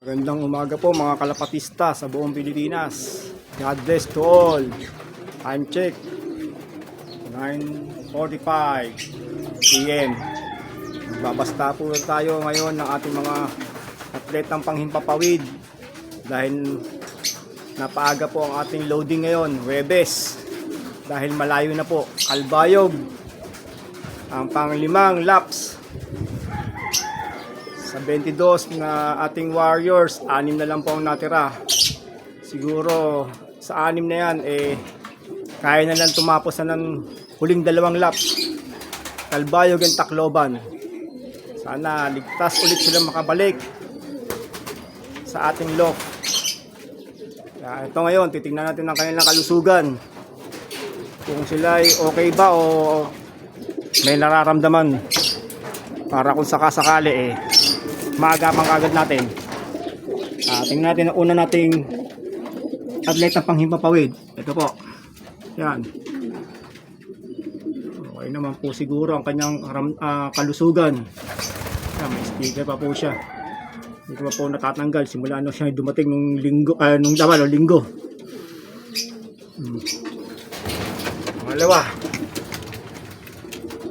Magandang umaga po mga kalapatista sa buong Pilipinas. God bless to all. Time check. 9.45 p.m. Magbabasta po tayo ngayon ng ating mga atletang panghimpapawid dahil napaaga po ang ating loading ngayon, Webes. Dahil malayo na po, Kalbayog. Ang panglimang laps sa 22 na ating warriors, anim na lang po ang natira. Siguro sa anim na yan, eh, kaya na lang tumapos na ng huling dalawang laps. Kalbayog and Tacloban. Sana ligtas ulit sila makabalik sa ating lock. Ito ngayon, titingnan natin ang kanilang kalusugan. Kung sila ay okay ba o may nararamdaman para kung sakasakali eh maagapan kagad natin. Ah, tingnan natin ang una nating atleta pang himpapawid. Ito po. Yan. Okay naman po siguro ang kanyang ah, kalusugan. Yan, may sticker pa po siya. Hindi pa po natatanggal. Simula nung siya dumating nung linggo, ah, nung dawal o linggo. Hmm. Pangalawa.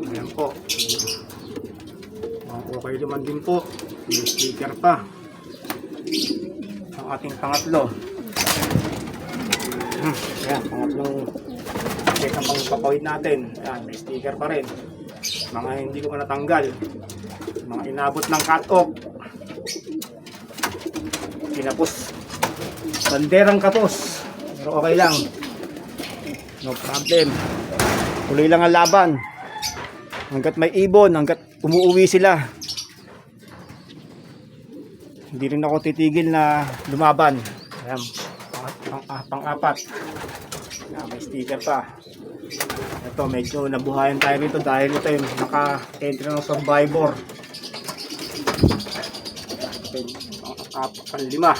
Ayan po. Okay naman din po. May sticker pa. Ang ating pangatlo. Hmm, Ayan, pangatlong check ang pangpapawid natin. Ayan, may sticker pa rin. Mga hindi ko pa natanggal. Mga inabot ng cut-off. Kinapos. Banderang kapos. Pero okay lang. No problem. Tuloy lang ang laban. Hanggat may ibon, hanggat umuwi sila. Hindi rin ako titigil na lumaban. Ayan, pang, pang, ah, pang-apat. Ayan, may sticker pa. Ito, medyo nabuhayan tayo rito dahil ito yung naka-entry ng survivor. Ito, pang, pang lima.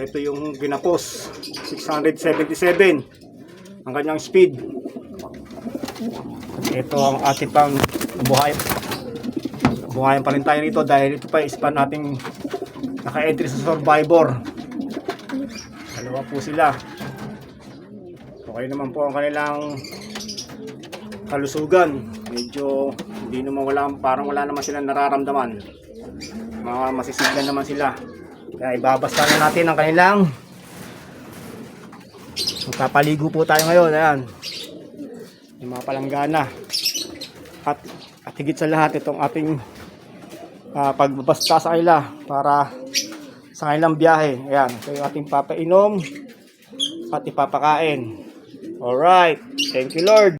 Ito yung ginapos. 677 ang kanyang speed. Ito ang ating pang buhay. Buhayan pa rin tayo nito dahil ito pa pa nating naka-entry sa Survivor. Dalawa po sila. Okay naman po ang kanilang kalusugan. Medyo hindi naman wala, parang wala naman silang nararamdaman. Mga masisiglan naman sila. Kaya ibabasta na natin ang kanilang Magpapaligo po tayo ngayon. Ayan. Yung mga palanggana. At, at higit sa lahat, itong ating ah, pagbabasta sa kanila para sa kanilang biyahe. Ayan. Yung ating papainom at ipapakain. Alright. Thank you, Lord.